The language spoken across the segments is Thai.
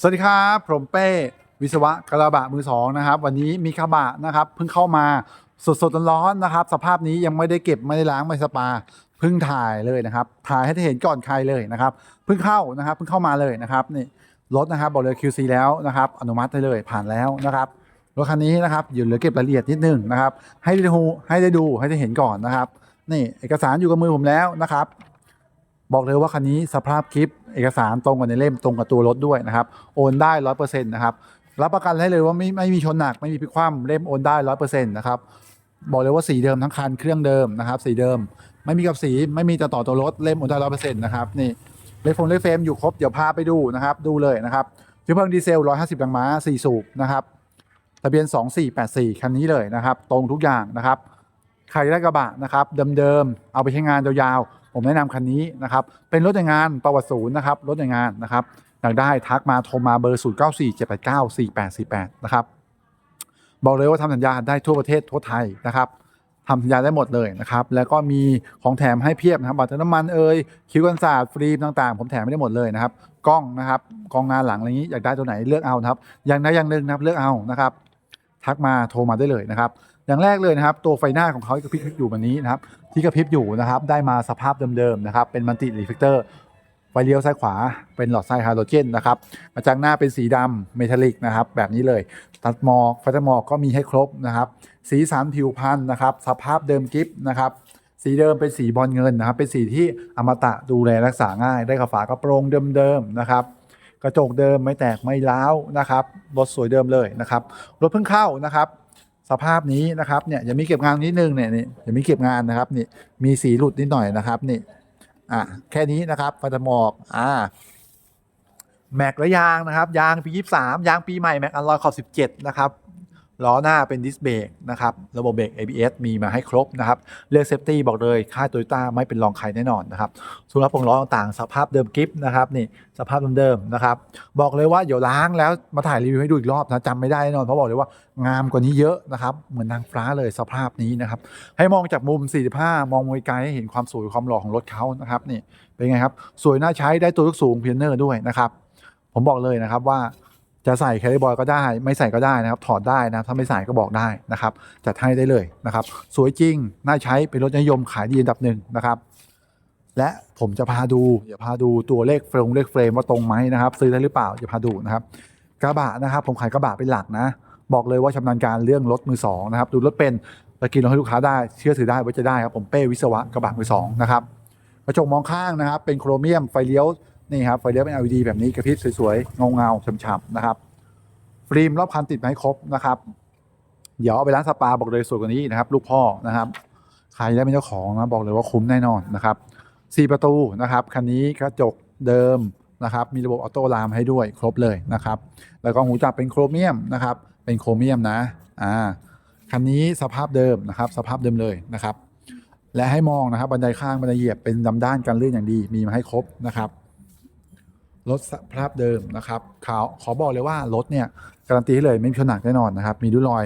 สวัสดีครับผมเป้วิศวะกระบะมือสองนะครับวันนี้มีกระบะนะครับเพิ่งเข้ามาสดๆร้อนๆนะครับ สภาพนี้ยังไม่ได้เก็บไม่ได้ล้างไม่สปาเพิ่งถ่ายเลยนะครับถ่ายให้ได้เห็นก่อนใครเลยนะครับเพิ่งเข้านะครับเพิ่งเข้ามาเลยนะครับนี่รถนะครับบอกเลย QC แล้วนะครับอนุมัติได้เลยผ่านแล้วนะครับรถคันนี้นะครับอยู่เหลือเก็บรายละเอียดนิดนึงนะครับให้ได้ดูให้ได้ดูให้ได้เห็นก่อนนะครับนี่เอกสารอยู่กับมือผมแล้วนะครับ บอกเลยว่าคันนี้สภาพคลิปเอกสารตรงกับในเล่มตรงกับตัวรถด้วยนะครับโอนได้ร้อยเปอร์เซ็นต์นะครับรับประกันให้เลยว่าไม่ไม่มีชนหนักไม่มีพิกคว่ำเล่มโอนได้ร้อยเปอร์เซ็นต์นะครับบอกเลยว่าสีเดิมทั้งคันเครื่องเดิมนะครับสีเดิม ไม่มีกับสีไม่มีต่อต่อตัวรถเล่มโอนได้ร้อยเปอร์เซ็นต์นะครับนี่เลฟโฟนเลฟเฟรมอยู่ครบเดี๋ยวพาไปดูนะครับดูเลยนะครับเชื้อเพลิงดีเซลร้อยห้าสิบแรงม้าสี่สูบนะครับทะเบียนสองสี่แปดสี่คันนี้เลยนะครับ ตรงทุกอย่างนะครับ ใครได้กระบะนะครับเดิมๆเอาไปใช้งานยาวๆ ผมแนะนำคันนี้นะครับ เป็นรถในงานประวัติศูนย์นะครับ รถในงานนะครับ อยากได้ทักมาโทรมาเบอร์ 0 9 4 7 8 9 4 8 4 8 นะครับ บอกเลยว่าทำสัญญาได้ทั่วประเทศทั่วไทยนะครับทำสัญญาได้หมดเลยนะครับ แล้วก็มีของแถมให้เพียบนะครับบัตรน้ำมันเอ่ยคิวกันศาสตร์ฟรีต่างๆ ผมแถมไม่ได้หมดเลยนะครับ กล้องนะครับกล้องงานหลังอะไรอย่างนี้อยากได้ตัวไหนเลือกเอาครับ อย่างใดอย่างหนึ่งนะครับเลือกเอานะครับ ทักมาโทรมาได้เลยนะครับ อย่างแรกเลยนะครับ ตัวไฟหน้าของเขาที่กระพริบอยู่แบบนี้นะครับ ที่กระพริบอยู่นะครับ ได้มาสภาพเดิมๆนะครับ เป็นมัลติรีเฟกเตอร์ไฟเลี้ยวซ้ายขวาเป็นหลอดไฟไฮโดรเจนนะครับกระจังหน้าเป็นสีดำเมทัลลิกนะครับแบบนี้เลยตัดหมอกไฟตัดหมอกก็มีให้ครบนะครับ สีสันผิวพรรณนะครับ สภาพเดิมกิฟนะครับสีเดิมเป็นสีบอลเงินนะครับ เป็นสีที่อมตะดูแลรักษาง่าย ได้กระฝากระโปรงเดิมๆนะครับกระจกเดิมไม่แตกไม่ร้าวนะครับรถสวยเดิมเลยนะครับรถเพิ่งเข้านะครับ สภาพนี้นะครับเนี่ยอย่ามีเก็บงานนิดนึงเนี่ยนี่อย่ามีเก็บงานนะครับนี่มีสีหลุดนิดหน่อยนะครับนี่อะแค่นี้นะครับฟันธหมอกอ่าแม็กและยางนะครับ ยางปี 23 ยางปีใหม่แม็กอัลลอยขอบ 17 นะครับ ล้อหน้าเป็นดิสเบรกนะครับ ระบบเบรก ABS มีมาให้ครบนะครับ เรื่องเซฟตี้บอกเลยค่ายโตโยต้าไม่เป็นรองใครแน่นอนนะครับส่วนรับปงล้อต่างๆ สภาพเดิมกิฟนะครับนี่สภาพเดิมๆนะครับ บอกเลยว่าเดี๋ยวล้างแล้วมาถ่ายรีวิวให้ดูอีกรอบนะจำไม่ได้แน่นอน เพราะบอกเลยว่างามกว่านี้เยอะนะครับ เหมือนนางฟ้าเลยสภาพนี้นะครับ ให้มองจากมุม 45 มองมวยไกลให้เห็นความสวยความหล่อของรถเขานะครับนี่เป็นไงครับสวยน่าใช้ได้ตัวลูกสูงเพียนเนอร์ด้วยนะครับผมบอกเลยนะครับว่า จะใส่แคริบอยก็ได้ ไม่ใส่ก็ได้นะครับ ถอดได้นะครับ ถ้าไม่ใส่ก็บอกได้นะครับ จัดให้ได้เลยนะครับ สวยจริง น่าใช้ เป็นรถนิยมขายดีอันดับหนึ่งนะครับ และผมจะพาดูอย่าพาดูตัวเลขเฟรมเลขเฟรมว่าตรงไหมนะครับ ซื้อได้หรือเปล่าอย่าพาดูนะครับ กระบะนะครับ ผมขายกระบะเป็นหลักนะ บอกเลยว่าชำนาญการเรื่องรถมือสองนะครับ ดูรถเป็นตะกินรถให้ลูกค้าได้ เชื่อถือได้ไว้จะได้ครับ ผมเป้วิศวะกระบะมือสองนะครับ กระจกมองข้างนะครับ เป็นโครเมียมไฟเลี้ยว นี่ครับไฟเลี้ยวเป็น LED แบบนี้กระพริบสวยๆ เงาเงาๆฉ่ำๆนะครับ ฟิล์มรอบคันติดมาให้ครบนะครับ เดี๋ยวเอาไปร้านสปาบอกเลยสวยกว่านี้นะครับ ลูกพ่อนะครับใครได้เป็นเจ้าของนะบอกเลยว่าคุ้มแน่นอนนะครับสี่ประตูนะครับคันนี้กระจกเดิมนะครับ มีระบบออโต้ลามให้ด้วยครบเลยนะครับ แล้วก็หูจับเป็นโครเมียมนะครับ เป็นโครเมียมนะอ่าคันนี้สภาพเดิมนะครับ สภาพเดิมเลยนะครับ และให้มองนะครับบันไดข้างบันไดเหยียบเป็นดำด้านกันลื่นอย่างดีมีมาให้ครบนะครับ รถสภาพเดิมนะครับขอขอบอกเลยว่ารถเนี่ยการันตีให้เลยไม่มีชนหนักแน่นอนนะครับ มีดุรอย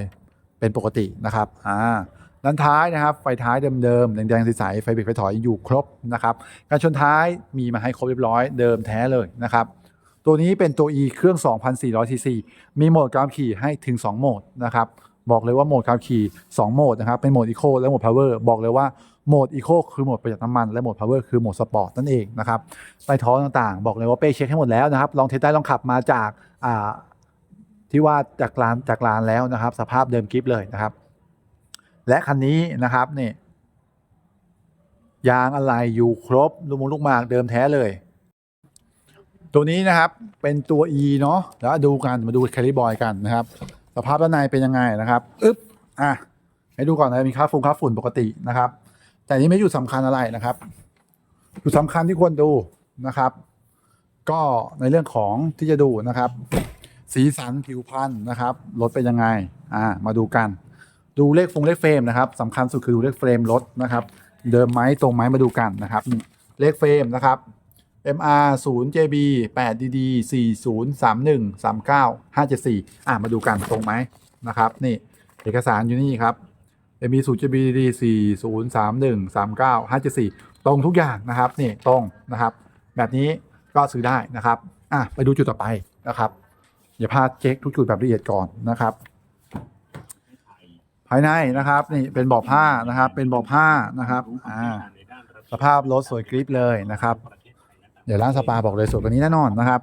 เป็นปกตินะครับอ่าด้านท้ายนะครับ ไฟท้ายเดิมๆแดงๆใสๆไฟเบรกไฟถอยอยู่ครบนะครับ การชนท้ายมีมาให้ครบเรียบร้อยเดิมแท้เลยนะครับ ตัวนี้เป็นตัว E เครื่อง 2,400 cc มีโหมดการขับขี่ให้ถึง 2 โหมดนะครับ บอกเลยว่าโหมดการขับขี่ 2 โหมดนะครับ เป็นโหมด Eco และโหมด Power บอกเลยว่า โหมด Eco คือโหมดประหยัดน้ำมัน และโหมด Power คือโหมดสปอร์ตนั่นเองนะครับใต้ท้องต่างๆ บอกเลยว่าเป้เช็คให้หมดแล้วนะครับลองเทสได้ลองขับมาจากาที่ว่าจากร้านจากร้านแล้วนะครับ สภาพเดิมกิฟเลยนะครับ และคันนี้นะครับนี่ยางอะไรอยู่ครบลูกมงลูกหมากเดิมแท้เลย ตัวนี้นะครับเป็นตัว E เนาะแล้วดูกันมาดูแคลิบอยกันนะครับ สภาพด้านในเป็นยังไงนะครับอึ๊บอะให้ดูก่อนนะมีค่าฝุ่นค่าฝุ่นปกตินะครับ แต่นี้ไม่จุดสำคัญอะไรนะครับจุดสำคัญที่ควรดูนะครับ ก็ในเรื่องของที่จะดูนะครับ สีสันผิวพรรณนะครับรถเป็นยังไงอ่ามาดูกัน ดูเลขฟงเลขเฟรมนะครับสำคัญสุดคือดูเลขเฟรมรถนะครับ เดิมไหมตรงไหมมาดูกันนะครับ เลขเฟรมนะครับ MR 0 JB 8 DD 40 31 39 574อะมาดูกันตรงไหมนะครับ นี่เอกสารอยู่นี่ครับ MB 0 JB DD 40 31 39 574 ตรงทุกอย่างนะครับนี่ตรงนะครับ แบบนี้ก็ซื้อได้นะครับอะไปดูจุดต่อไปนะครับอย่าพลาดเช็คทุกจุดแบบละเอียดก่อนนะครับ ภายในนะครับนี่เป็นเบาะผ้านะครับ เป็นเบาะผ้านะครับอ่าสภาพรถสวยกริปเลยนะครับ เดี๋ยวร้านสปาบอกเลยสวยกว่านี้แน่นอนนะครับ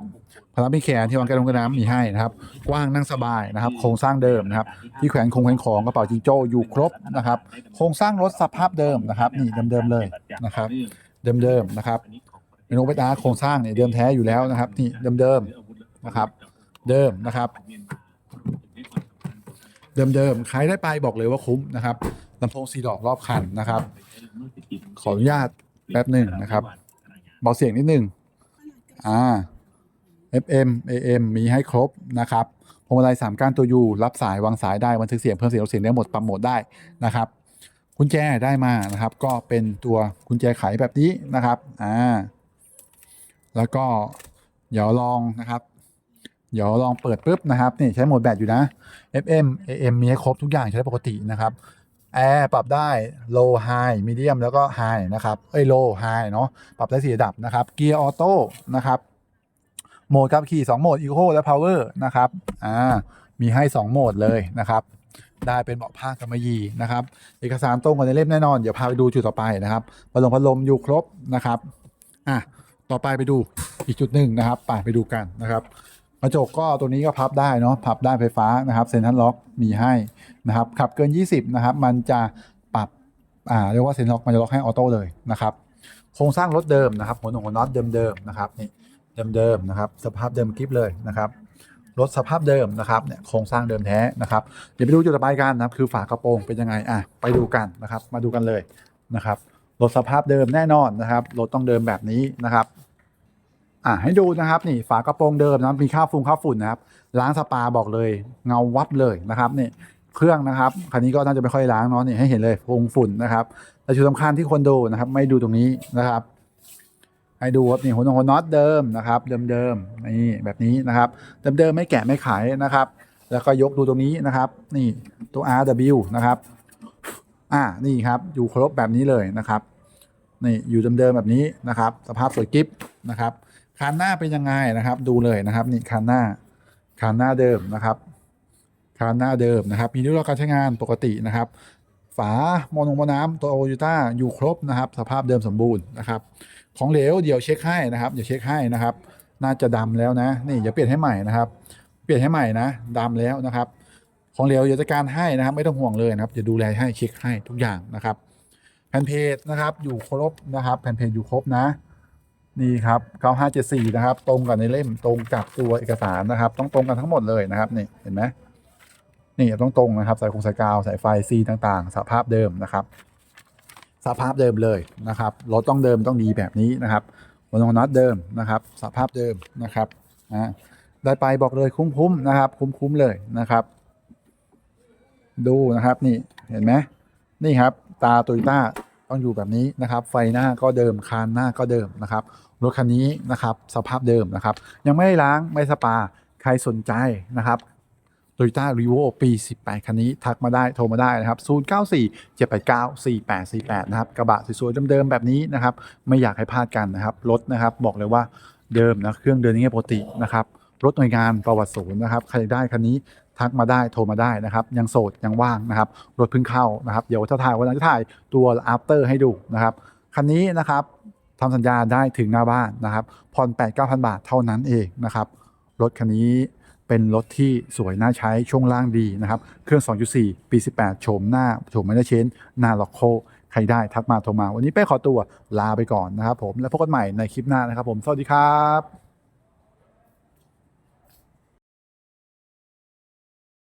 พนักมีแขนที่วางกระดงกระน้ำมีให้นะครับ กว้างนั่งสบายนะครับ โครงสร้างเดิมนะครับ ที่แขวนคงแขวนของกระเป๋าจิงโจ้อยู่ครบนะครับ โครงสร้างรถสภาพเดิมนะครับ นี่เดิมๆเลยนะครับ เดิมๆนะครับเมนูเบต้าโครงสร้างเนี่ยเดิมแท้อยู่แล้วนะครับ นี่เดิมๆนะครับ เดิมนะครับเดิมๆ ใครได้ไปบอกเลยว่าคุ้มนะครับลำโพงสีดอกรอบคันนะครับ ขออนุญาตแป๊บหนึ่งนะครับ เบาเสียงนิดหนึ่งอ่า FM AM มีให้ครบนะครับพวงมาลัยสามก้านตัวยูรับสายวางสายได้บันทึกเสียงเพิ่มเสียงลดเสียงได้หมดปรับโหมดได้นะครับกุญแจได้มานะครับ ก็เป็นตัวกุญแจไขแบบนี้นะครับอ่าแล้วก็เดี๋ยวลองนะครับ เดี๋ยวลองเปิดปุ๊บนะครับนี่ใช้โหมดแบตอยู่นะ FM AM มีให้ครบทุกอย่างใช้ได้ปกตินะครับแอร์ปรับได้ low high medium แล้วก็ high นะครับ เอ้ย low high เนาะปรับได้สี่ระดับนะครับ เกียร์ออโต้นะครับ โหมดขับขี่ 2 โหมด eco และ power นะครับอ่ามีให้ 2 โหมดเลยนะครับ ได้เป็นเบาะผ้ากำมะหยี่นะครับ เอกสารตรงกันในเล่มแน่นอน เดี๋ยวพาไปดูจุดต่อไปนะครับพัดลมพัดลมอยู่ครบนะครับอะต่อไปไปดูอีกจุดหนึ่งนะครับไปไปดูกันนะครับกระจกก็ตัวนี้ก็พับได้เนาะพับได้ไฟฟ้านะครับเซ็นทรัลล็อกมีให้นะครับขับเกิน 20 นะครับ มันจะปรับอ่าเรียกว่าเซ็นล็อกมันจะล็อกให้ออโต้เลยนะครับ โครงสร้างรถเดิมนะครับหัวหนงหัวน็อตเดิมๆนะครับนี่ เดิมๆนะครับ สภาพเดิมกริปเลยนะครับรถสภาพเดิมนะครับเนี่ยโครงสร้างเดิมแท้นะครับเดี๋ยวไปดูจุดต่อไปกันนะครับคือฝากระโปรงเป็นยังไงอะไปดูกันนะครับ มาดูกันเลยนะครับรถสภาพเดิมแน่นอนนะครับรถต้องเดิมแบบนี้นะครับอะให้ดูนะครับนี่ฝากระโปรงเดิมนะมีค่าฝุ่นค่าฝุ่นนะครับล้างสปาบอกเลยเงาวับเลยนะครับนี่เครื่องนะครับคันนี้ก็น่าจะไม่ค่อยล้างเนาะนี่ให้เห็นเลยฟงฝุ่นนะครับแต่จุดสำคัญที่คนดูนะครับ ไม่ดูตรงนี้นะครับ ให้ดูครับนี่หัวนงหัวน็อตเดิมนะครับ เดิมๆนี่แบบนี้นะครับเดิมๆไม่แกะไม่ขายนะครับ แล้วก็ยกดูตรงนี้นะครับ นี่ตัว RW นะครับอ่านี่ครับอยู่ครบแบบนี้เลยนะครับนี่อยู่เดิมๆแบบนี้นะครับ สภาพสวยกิ๊บนะครับคันหน้าเป็นยังไงนะครับ ดูเลยนะครับ นี่คันหน้าคันหน้าเดิมนะครับคันหน้าเดิมนะครับ มีนิ้วรอการใช้งานปกตินะครับ ฝาโมนงโมน้ำตัวโอยูต้าอยู่ครบนะครับ สภาพเดิมสมบูรณ์นะครับ ของเหลวเดี๋ยวเช็คให้นะครับเดี๋ยวเช็คให้นะครับ น่าจะดำแล้วนะ นี่อย่าเปลี่ยนให้ใหม่นะครับ เปลี่ยนให้ใหม่นะดำแล้วนะครับ ของเหลวเดี๋ยวจัดการให้นะครับ ไม่ต้องห่วงเลยนะครับจะดูแลให้เช็คให้ทุกอย่างนะครับ แผ่นเพจนะครับ อยู่ครบนะครับ แผ่นเพจอยู่ครบนะนี่ครับ9574 นะครับ ตรงกับในเล่มตรงกับตัวเอกสารนะครับ ต้องตรงกันทั้งหมดเลยนะครับนี่เห็นไหม นี่ต้องตรงนะครับสายคงสายกาวสายไฟซีต่างๆสภาพเดิมนะครับ สภาพเดิมเลยนะครับรถต้องเดิมต้องดีแบบนี้นะครับหัวน็อตเดิมนะครับ สภาพเดิมนะครับอ่าได้ไปบอกเลยคุ้มๆนะครับ คุ้มๆเลยนะครับ ดูนะครับนี่เห็นไหมนี่ครับ ตาโตโยต้าต้องอยู่แบบนี้นะครับ ไฟหน้าก็เดิมคานหน้าก็เดิมนะครับรถคันนี้นะครับ สภาพเดิมนะครับ ยังไม่ได้ล้างไม่สปาใครสนใจนะครับ โตโยต้ารีโวปี 18 คันนี้ทักมาได้โทรมาได้นะครับ 094 789 4848 นะครับ กระบะสวยๆเดิมๆแบบนี้นะครับ ไม่อยากให้พลาดกันนะครับ รถนะครับบอกเลยว่าเดิมนะ เครื่องเดินนี้ปกตินะครับ รถหน่วยงานประวัติศูนย์นะครับ ใครได้คันนี้ทักมาได้โทรมาได้นะครับ ยังโสด ยังว่างนะครับ รถเพิ่งเข้านะครับ เดี๋ยวถ้าถ่ายวันนั้นจะถ่ายตัว after ให้ดูนะครับ คันนี้นะครับทำสัญญาได้ถึงหน้าบ้านนะครับผ่อน8 9 0 0บาทเท่านั้นเองนะครับ รถคันนี้ เป็นรถที่สวยน่าใช้ช่วงล่างดีนะครับ เครื่อง 2.4 ปี 18 โฉมหน้า โฉมไม่ได้เชนหน้าล็อกโค ใครได้ทักมาโทรมา วันนี้เป้ขอตัวลาไปก่อนนะครับผม แล้วพบกันใหม่ในคลิปหน้านะครับผม สวัสดีครับ